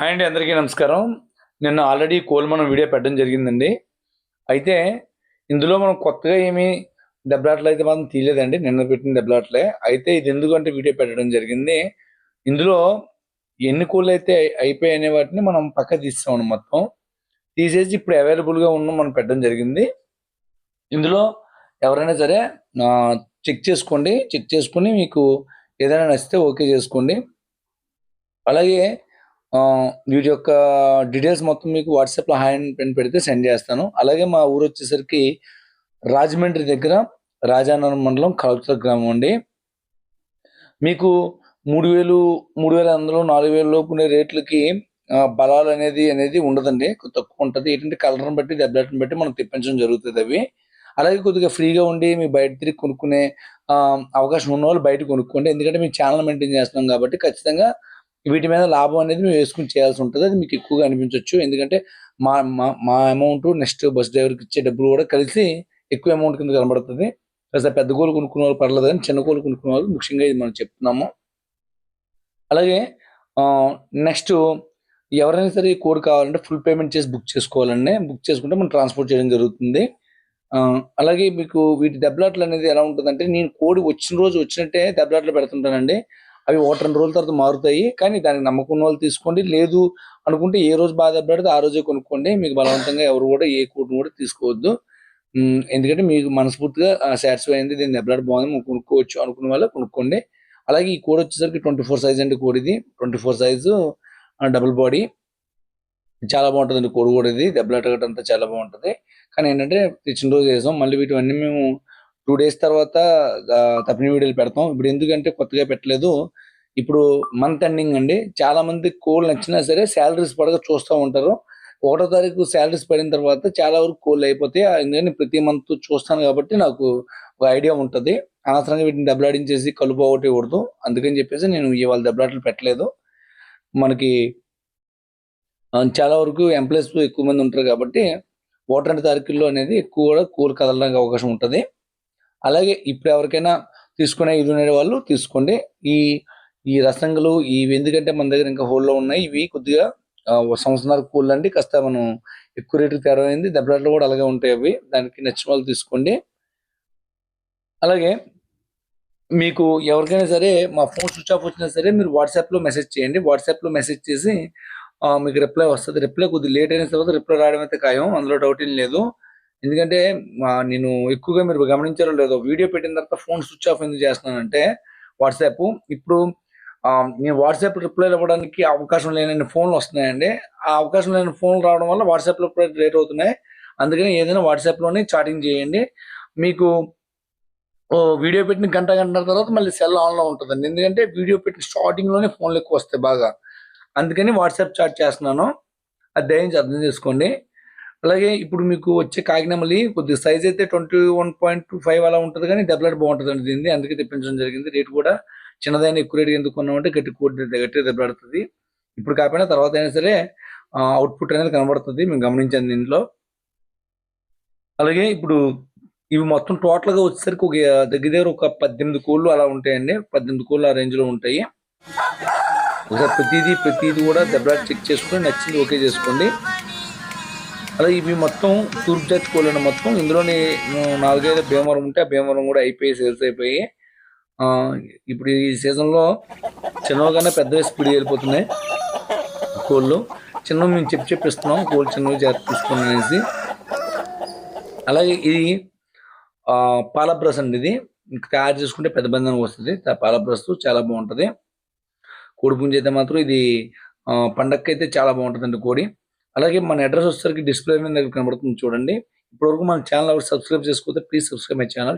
Hi అండి అందరికీ నమస్కారం. నిన్న ఆల్రెడీ కోల్ మనం వీడియో పెట్టడం జరిగిందండి. అయితే ఇందులో మనం కొత్తగా ఏమీ దెబ్బలాట్లు అయితే మనం తీయలేదండి. నిన్న పెట్టిన దెబ్బలాట్లే. అయితే ఇది ఎందుకంటే వీడియో పెట్టడం జరిగింది. ఇందులో ఎన్ని కోళ్ళు అయితే అయి- అయిపోయాయి అనే వాటిని మనం పక్క తీస్తాం మొత్తం. తీసేసి ఇప్పుడు అవైలబుల్గా ఉన్న మనం పెట్టడం జరిగింది. ఇందులో ఎవరైనా సరే చెక్ చేసుకోండి. చెక్ చేసుకుని మీకు ఏదైనా నచ్చితే ఓకే చేసుకోండి. అలాగే వీటి యొక్క డీటెయిల్స్ మొత్తం మీకు వాట్సాప్లో హాయ్ అని పెన్ పెడితే సెండ్ చేస్తాను. అలాగే మా ఊరు వచ్చేసరికి రాజమండ్రి దగ్గర రాజానగరం మండలం కలెక్టర్ గ్రామం అండి. మీకు మూడు వేలు మూడు వేల అందులో నాలుగు వేల లోపు ఉండే రేట్లకి బలాలు అనేది అనేది ఉండదండి. తక్కువ ఉంటుంది. ఏంటంటే కలర్ని బట్టి దెబ్బలాటని బట్టి మనం తెప్పించడం జరుగుతుంది అవి. అలాగే కొద్దిగా ఫ్రీగా ఉండి మీ బయట తిరిగి కొనుక్కునే అవకాశం ఉన్న వాళ్ళు బయట కొనుక్కోండి. ఎందుకంటే మీ ఛానల్ మెయింటైన్ చేస్తున్నాం కాబట్టి ఖచ్చితంగా వీటి మీద లాభం అనేది మేము వేసుకుని చేయాల్సి ఉంటుంది. అది మీకు ఎక్కువగా అనిపించవచ్చు ఎందుకంటే మా మా మా అమౌంట్ నెక్స్ట్ బస్ డ్రైవర్కి ఇచ్చే డబ్బులు కూడా కలిసి ఎక్కువ అమౌంట్ కింద కనబడుతుంది. కాస్త పెద్ద కోలు కొనుక్కునే వాళ్ళు పర్లేదు కానీ చిన్న కోలు కొనుక్కునే వాళ్ళు ముఖ్యంగా ఇది మనం చెప్తున్నాము. అలాగే నెక్స్ట్ ఎవరైనా సరే ఈ కోడ్ కావాలంటే ఫుల్ పేమెంట్ చేసి బుక్ చేసుకోవాలండి బుక్ చేసుకుంటే మనం ట్రాన్స్పోర్ట్ చేయడం జరుగుతుంది. అలాగే మీకు వీటి దెబ్బలాట్లు అనేది ఎలా ఉంటుందంటే నేను కోడి వచ్చిన రోజు వచ్చినట్టే దెబ్బలాట్లు పెడుతుంటానండి. అవి ఒకటి రెండు రోజుల తర్వాత మారుతాయి. కానీ దానికి నమ్మకం వాళ్ళు తీసుకోండి. లేదు అనుకుంటే ఏ రోజు బాధ పెడితే ఆ రోజే కొనుక్కోండి. మీకు బలవంతంగా ఎవరు కూడా ఏ కూటమి కూడా తీసుకోవద్దు. ఎందుకంటే మీకు మనస్ఫూర్తిగా సాటిస్ఫై అయింది. దీన్ని దెబ్బలాట బాగుంది. కొనుక్కోవచ్చు అనుకున్న వాళ్ళు కొనుక్కోండి. అలాగే ఈ కోడ్ వచ్చేసరికి ట్వంటీ ఫోర్ సైజ్ అండి కోడ్ ఇది. Twenty four size double body చాలా బాగుంటుందండి కోడి కూడా ఇది. దెబ్బలాట అంతా చాలా బాగుంటుంది. కానీ ఏంటంటే తెచ్చిన రోజు వేసాం. మళ్ళీ వీటివన్నీ మేము టూ డేస్ తర్వాత ఆ, తప్పిన వీడియోలు పెడతాం. ఇప్పుడు ఎందుకంటే కొత్తగా పెట్టలేదు. ఇప్పుడు మంత్ ఎండింగ్ అండి. చాలా మంది కోళ్ళు నచ్చినా సరే శాలరీస్ పడక చూస్తూ ఉంటారు. ఒకటో తారీఖు శాలరీస్ పడిన తర్వాత చాలా వరకు కోళ్ళు అయిపోతాయి. ఎందుకంటే ప్రతి మంత్ చూస్తాను కాబట్టి నాకు ఒక ఐడియా ఉంటుంది. అనవసరంగా వీటిని దెబ్బలాడించేసి కలుపు పోగొట్టకూడదు. అందుకని చెప్పేసి నేను ఇవాళ దెబ్బలాటలు పెట్టలేదు. మనకి చాలా వరకు ఎంప్లాయీస్ ఎక్కువ మంది ఉంటారు కాబట్టి ఒకటి రెండు తారీఖుల్లో అనేది ఎక్కువ కూడా కూలు కదలడానికి అవకాశం ఉంటుంది. అలాగే ఇప్పుడు ఎవరికైనా తీసుకునే ఇది ఉండే వాళ్ళు తీసుకోండి. ఈ ఈ రసంగులు ఇవి ఎందుకంటే మన దగ్గర ఇంకా హోల్లో ఉన్నాయి. ఇవి కొద్దిగా ఆ, సంవత్సరాల కూల్ అండి కాస్త మనం ఎక్కువ రేటు తేడా అయింది దెబ్బలాట్లు కూడా అలాగే ఉంటాయి అవి. దానికి నచ్చిన వాళ్ళు తీసుకోండి. అలాగే మీకు ఎవరికైనా సరే మా ఫోన్ స్విచ్ ఆఫ్ వచ్చినా సరే మీరు వాట్సాప్లో మెసేజ్ చేయండి. వాట్సాప్లో మెసేజ్ చేసి మీకు రిప్లై వస్తుంది. రిప్లై కొద్దిగా లేట్ అయిన తర్వాత రిప్లై రావడం అయితే ఖాయం. అందులో డౌట్ ఏం లేదు. ఎందుకంటే నేను ఎక్కువగా మీరు గమనించారో లేదో వీడియో పెట్టిన తర్వాత ఫోన్ స్విచ్ ఆఫ్ ఎందుకు చేస్తున్నానంటే వాట్సాప్ ఇప్పుడు నేను వాట్సాప్ రిప్లై ఇవ్వడానికి అవకాశం లేని ఫోన్లు వస్తున్నాయండి. ఆ అవకాశం లేని ఫోన్లు రావడం వల్ల వాట్సాప్ రిప్లై లేట్ అవుతున్నాయి. అందుకని ఏదైనా వాట్సాప్లోనే చాటింగ్ చేయండి. మీకు వీడియో పెట్టిన గంట గంట తర్వాత మళ్ళీ సెల్ ఆన్లో ఉంటుందండి. ఎందుకంటే వీడియో పెట్టిన స్టార్టింగ్లోనే ఫోన్లు ఎక్కువ వస్తాయి బాగా. అందుకని వాట్సాప్ చాట్ చేస్తున్నాను. అది దయించి అర్థం చేసుకోండి. అలాగే ఇప్పుడు మీకు వచ్చే కాకినమలి కొద్దిగా సైజ్ అయితే twenty one point two five అలా ఉంటుంది కానీ దెబ్బలాట బాగుంటుంది అండి దీన్ని. అందుకే తెప్పించడం జరిగింది. రేట్ కూడా చిన్నదైన ఎక్కువ రేట్ ఎందుకు కొన్నామంటే గట్టి కోడి గట్టి దెబ్బలాడుతుంది ఇప్పుడు కాకపోయినా తర్వాత అయినా సరే అవుట్పుట్ అనేది కనబడుతుంది. మేము గమనించాను దీంట్లో. అలాగే ఇప్పుడు ఇవి మొత్తం టోటల్గా వచ్చేసరికి ఒక దగ్గర దగ్గర ఒక పద్దెనిమిది కోళ్ళు అలా ఉంటాయండి. పద్దెనిమిది కోళ్ళు ఆ రేంజ్లో ఉంటాయి. ఒకసారి ప్రతిదీ ప్రతిదీ కూడా దెబ్బలాట చెక్ చేసుకుని నచ్చింది ఓకే చేసుకోండి. అలాగే ఇవి మొత్తం తూర్పు జాతి కోళ్ళు మొత్తం ఇందులోని నాలుగైదు భీమవరం ఉంటే ఆ భీమవరం కూడా అయిపోయి సేల్స్ అయిపోయి ఇప్పుడు ఈ సీజన్లో చిన్నగానే పెద్ద స్పీడ్ వెళ్ళిపోతున్నాయి కోళ్ళు. చిన్నవి మేము చెప్పి చెప్పిస్తున్నాం కోళ్ళు చిన్నవి జాగ్రత్త తీసుకోండి అనేసి. అలాగే ఇది పాల బ్రష్ అండి ఇది. తయారు చేసుకుంటే పెద్ద బంధనం వస్తుంది. తా- పాల బ్రష్ చాలా బాగుంటుంది. కోడి పుంజి అయితే మాత్రం ఇది పండక్కి అయితే చాలా బాగుంటుందండి కోడి. అలాగే మన అడ్రస్ వచ్చేసరికి డిస్ప్లే మీద కనబడుతుంది చూడండి. ఇప్పటివరకు మన ఛానల్ ఎవరు సబ్స్క్రైబ్ చేసుకోతే ప్లీజ్ సబ్స్క్రైబ్ మై ఛానల్.